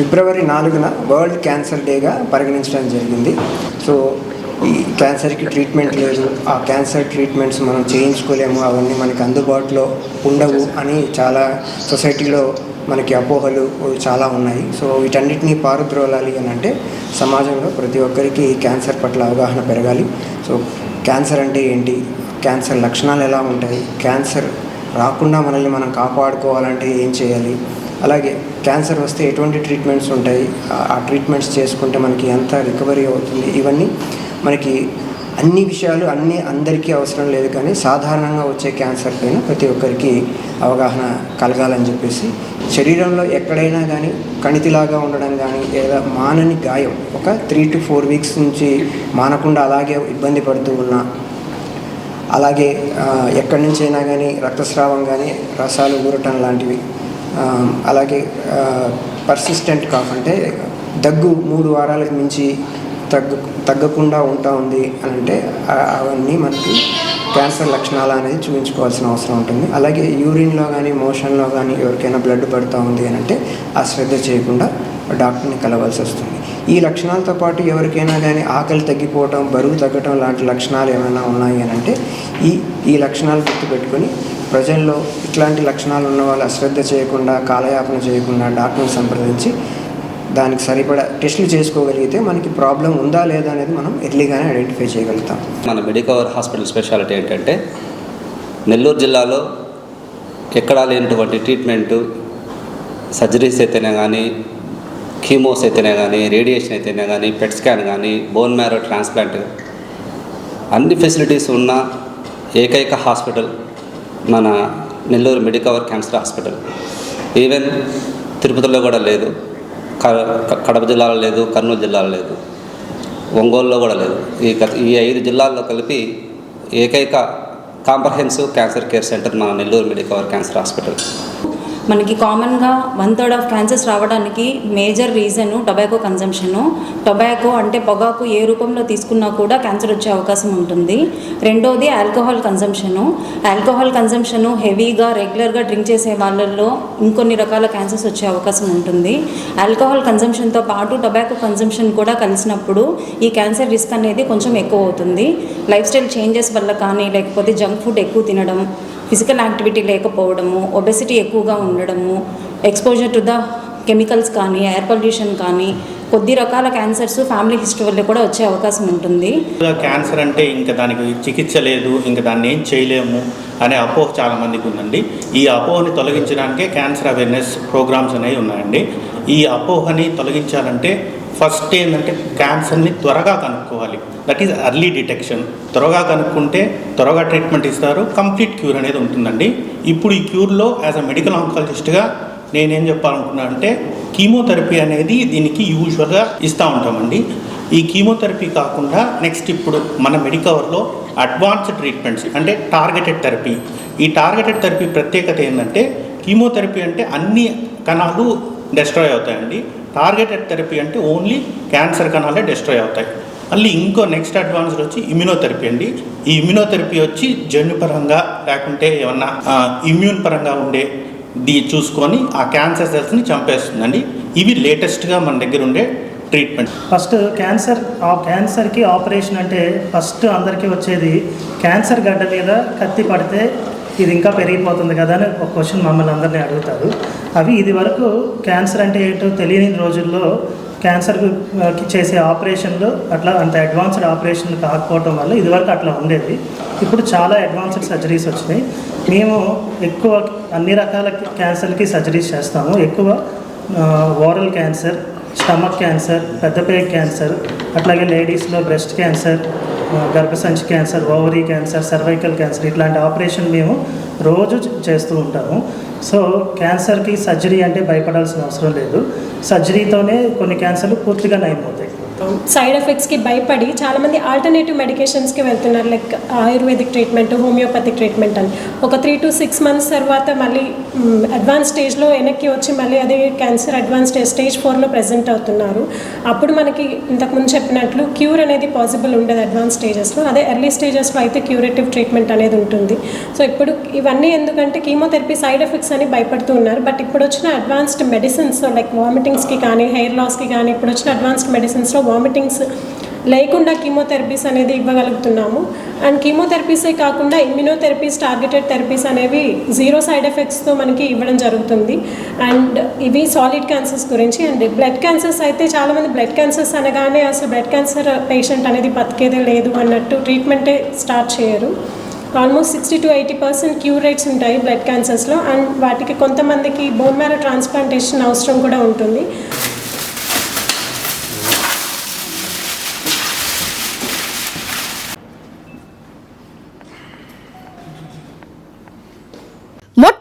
ఫిబ్రవరి నాలుగున world cancer డేగా పరిగణించడం జరిగింది. సో ఈ క్యాన్సర్కి ట్రీట్మెంట్ లేదు. ఆ క్యాన్సర్ ట్రీట్మెంట్స్ మనం చేయించుకోలేము. అవన్నీ మనకి అందుబాటులో ఉండవు అని చాలా సొసైటీలో మనకి అపోహలు చాలా ఉన్నాయి. సో వీటన్నిటిని పారుద్రోలాలి అని అంటే సమాజంలో ప్రతి ఒక్కరికి క్యాన్సర్ పట్ల అవగాహన పెరగాలి. సో క్యాన్సర్ అంటే ఏంటి? క్యాన్సర్ లక్షణాలు ఎలా ఉంటాయి? క్యాన్సర్ రాకుండా మనల్ని మనం కాపాడుకోవాలంటే ఏం చేయాలి? అలాగే క్యాన్సర్ వస్తే ఎటువంటి ట్రీట్మెంట్స్ ఉంటాయి? ఆ- ట్రీట్మెంట్స్ చేసుకుంటే మనకి ఎంత రికవరీ అవుతుంది? ఇవన్నీ మనకి అన్ని విషయాలు అన్నీ అందరికీ అవసరం లేదు కానీ సాధారణంగా వచ్చే క్యాన్సర్ పైన ప్రతి ఒక్కరికి అవగాహన కలగాలని చెప్పేసి శరీరంలో ఎక్కడైనా కానీ కణితిలాగా ఉండడం కానీ లేదా మానని గాయం ఒక త్రీ టు ఫోర్ వీక్స్ నుంచి మానకుండా అలాగే ఇబ్బంది పడుతూ ఉన్నా అలాగే ఎక్కడి నుంచి అయినా కానీ రక్తస్రావం కానీ రసాలు ఊరటం లాంటివి అలాగే పర్సిస్టెంట్ కాఫ్ అంటే దగ్గు మూడు వారాలకు మించి తగ్గు తగ్గకుండా ఉంటా ఉంది అని అంటే అవన్నీ మనకి క్యాన్సర్ లక్షణాలు అనేది చూపించుకోవాల్సిన అవసరం ఉంటుంది. అలాగే యూరిన్లో కానీ మోషన్లో కానీ ఎవరికైనా బ్లడ్ పడుతూ ఉంది అని అంటే ఆ శ్రద్ధ చేయకుండా డాక్టర్ని కలవాల్సి వస్తుంది. ఈ లక్షణాలతో పాటు ఎవరికైనా కానీ ఆకలి తగ్గిపోవటం బరువు తగ్గటం లాంటి లక్షణాలు ఏమైనా ఉన్నాయి అని అంటే ఈ ఈ లక్షణాలు గుర్తుపెట్టుకొని ప్రజల్లో ఇట్లాంటి లక్షణాలు ఉన్న వాళ్ళు అశ్రద్ధ చేయకుండా కాలయాపన చేయకుండా డాక్టర్ని సంప్రదించి దానికి సరిపడా టెస్టులు చేసుకోగలిగితే మనకి ప్రాబ్లం ఉందా లేదా అనేది మనం ఎర్లీగానే ఐడెంటిఫై చేయగలుగుతాం. మన మెడికవర్ హాస్పిటల్ స్పెషాలిటీ ఏంటంటే నెల్లూరు జిల్లాలో ఎక్కడా లేనటువంటి ట్రీట్మెంటు సర్జరీస్ అయితేనే కానీ కీమోస్ అయితేనే కానీ రేడియేషన్ అయితేనే కానీ పెట్ స్కాన్ కానీ బోన్ మ్యారో ట్రాన్స్ప్లాంట్ అన్ని ఫెసిలిటీస్ ఉన్న ఏకైక హాస్పిటల్ మన Nellore Medicover cancer hospital. Even తిరుపతిలో కూడా లేదు క- కడప జిల్లాలో లేదు కర్నూలు జిల్లాలో లేదు ఒంగోలులో కూడా లేదు. ఈ ఈ ఐదు జిల్లాల్లో కలిపి ఏకైక కాంప్రహెన్సివ్ క్యాన్సర్ కేర్ సెంటర్ మన నెల్లూరు మెడికవర్ క్యాన్సర్ హాస్పిటల్. మనకి కామన్గా వన్ థర్డ్ ఆఫ్ క్యాన్సర్స్ రావడానికి major reason tobacco consumption tobacco అంటే పొగాకు ఏ రూపంలో తీసుకున్నా కూడా క్యాన్సర్ వచ్చే అవకాశం ఉంటుంది. రెండోది ఆల్కహాల్ కన్జంప్షను ఆల్కహాల్ కన్జంప్షను హెవీగా రెగ్యులర్గా డ్రింక్ చేసే వాళ్ళల్లో ఇంకొన్ని రకాల క్యాన్సర్స్ వచ్చే అవకాశం ఉంటుంది. ఆల్కహాల్ కన్జంప్షన్తో పాటు టొబాకో కన్జంప్షన్ కూడా కలిసినప్పుడు ఈ క్యాన్సర్ రిస్క్ అనేది కొంచెం ఎక్కువ అవుతుంది. లైఫ్ స్టైల్ చేంజెస్ వల్ల కానీ లేకపోతే జంక్ ఫుడ్ ఎక్కువ తినడం ఫిజికల్ యాక్టివిటీ లేకపోవడము ఒబెసిటీ ఎక్కువగా ఉండడము ఎక్స్పోజర్ టు ద కెమికల్స్ కానీ ఎయిర్ పొల్యూషన్ కానీ కొద్ది రకాల క్యాన్సర్స్ ఫ్యామిలీ హిస్టరీ వల్ల కూడా వచ్చే అవకాశం ఉంటుంది. క్యాన్సర్ అంటే ఇంకా దానికి చికిత్స లేదు ఇంకా దాన్ని ఏం చేయలేము అనే అపోహ చాలా మందికి ఉందండి. ఈ అపోహని తొలగించడానికే క్యాన్సర్ అవేర్నెస్ ప్రోగ్రామ్స్ అనేవి ఉన్నాయండి. ఈ అపోహని తొలగించాలంటే ఫస్ట్ ఏంటంటే క్యాన్సర్ని త్వరగా కనుక్కోవాలి. దట్ ఈజ్ అర్లీ డిటెక్షన్ త్వరగా కనుక్కుంటే త్వరగా ట్రీట్మెంట్ ఇస్తారు. కంప్లీట్ క్యూర్ అనేది ఉంటుందండి. ఇప్పుడు ఈ క్యూర్లో యాజ్ అ మెడికల్ ఆంకాలజిస్ట్గా నేనేం చెప్పాలనుకున్నా అంటే కీమోథెరపీ అనేది దీనికి యూజువల్గా ఇస్తూ ఉంటామండి. ఈ కీమోథెరపీ కాకుండా నెక్స్ట్ ఇప్పుడు మన మెడికవర్లో అడ్వాన్స్డ్ ట్రీట్మెంట్స్ అంటే టార్గెటెడ్ థెరపీ ఈ టార్గెటెడ్ థెరపీ ప్రత్యేకత ఏంటంటే కీమోథెరపీ అంటే అన్ని కణాలు డెస్ట్రాయ్ అవుతాయండి. టార్గెటెడ్ థెరపీ అంటే ఓన్లీ క్యాన్సర్ కణాలే డిస్ట్రాయ్ అవుతాయి. మళ్ళీ ఇంకో నెక్స్ట్ అడ్వాన్స్డ్ వచ్చి ఇమ్యునోథెరపీ అండి. ఈ ఇమ్యునోథెరపీ వచ్చి జన్యుపరంగా లేకుంటే ఏమన్నా ఇమ్యూన్ పరంగా ఉండే ది చూసుకొని ఆ క్యాన్సర్ సెల్స్ని చంపేస్తుందండి. ఇవి లేటెస్ట్గా మన దగ్గర ఉండే ట్రీట్మెంట్. ఫస్ట్ క్యాన్సర్ ఆ క్యాన్సర్కి ఆపరేషన్ అంటే ఫస్ట్ అందరికీ వచ్చేది క్యాన్సర్ గడ్డ మీద కత్తి పడితే ఇది ఇంకా పెరిగిపోతుంది కదా అని ఒక క్వశ్చన్ మమ్మల్ని అందరినీ అడుగుతారు. అవి ఇది వరకు క్యాన్సర్ అంటే ఏంటో తెలియని రోజుల్లో క్యాన్సర్కి చేసే ఆపరేషన్లు అట్లా అంత అడ్వాన్స్డ్ ఆపరేషన్ కాకపోవటం వల్ల ఇదివరకు అట్లా ఉండేది. ఇప్పుడు చాలా అడ్వాన్స్డ్ సర్జరీస్ వచ్చినాయి. మేము ఎక్కువ అన్ని రకాల క్యాన్సర్కి సర్జరీస్ చేస్తాము. ఎక్కువ ఓరల్ క్యాన్సర్ స్టమక్ క్యాన్సర్ పెద్దపేక క్యాన్సర్ అట్లాగే లేడీస్లో బ్రెస్ట్ క్యాన్సర్ గర్భసంచి cancer ovary cancer cervical cancer ఇట్లాంటి ఆపరేషన్ మేము రోజు చేస్తూ ఉంటాము. సో క్యాన్సర్కి సర్జరీ అంటే భయపడాల్సిన అవసరం లేదు. సర్జరీతోనే కొన్ని క్యాన్సర్లు పూర్తిగా నయమవుతాయి. సైడ్ ఎఫెక్ట్స్కి భయపడి చాలామంది ఆల్టర్నేటివ్ మెడికేషన్స్కి వెళ్తున్నారు like ayurvedic treatment homeopathic treatment అని. ఒక త్రీ టు సిక్స్ మంత్స్ తర్వాత మళ్ళీ అడ్వాన్స్ స్టేజ్లో వెనక్కి వచ్చి మళ్ళీ అదే క్యాన్సర్ అడ్వాన్స్ స్టేజ్ స్టేజ్ ఫోర్లో ప్రజెంట్ అవుతున్నారు. అప్పుడు మనకి ఇంతకుముందు చెప్పినట్లు క్యూర్ అనేది పాసిబుల్ ఉండదు అడ్వాన్స్ స్టేజెస్లో అదే ఎర్లీ స్టేజెస్లో అయితే క్యూరేటివ్ ట్రీట్మెంట్ అనేది ఉంటుంది. సో ఇప్పుడు ఇవన్నీ ఎందుకంటే కీమోథెరపీ సైడ్ ఎఫెక్ట్స్ అని భయపడుతూ ఉన్నారు. బట్ ఇప్పుడు వచ్చిన అడ్వాన్స్డ్ మెడిసిన్స్ లైక్ వామిటింగ్స్కి కానీ హెయిర్ లాస్కి కానీ ఇప్పుడు వచ్చిన అడ్వాన్స్డ్ మెడిసిన్స్లో వామిటింగ్స్ లేకుండా కీమోథెరపీస్ అనేది ఇవ్వగలుగుతున్నాము. అండ్ కీమోథెరపీసే కాకుండా ఇమ్యూనోథెరపీస్ టార్గెటెడ్ థెరపీస్ అనేవి జీరో సైడ్ ఎఫెక్ట్స్తో మనకి ఇవ్వడం జరుగుతుంది. అండ్ ఇవి సాలిడ్ క్యాన్సర్స్ గురించి అండ్ బ్లడ్ క్యాన్సర్స్ అయితే చాలామంది బ్లడ్ క్యాన్సర్స్ అనగానే అసలు బ్లడ్ క్యాన్సర్ పేషెంట్ అనేది బతికేదే లేదు అన్నట్టు ట్రీట్మెంటే స్టార్ట్ చేయరు. Almost sixty to eighty percent cure rates ఉంటాయి బ్లడ్ క్యాన్సర్స్లో అండ్ వాటికి కొంతమందికి బోన్ మ్యారో ట్రాన్స్ప్లాంటేషన్ అవసరం కూడా ఉంటుంది.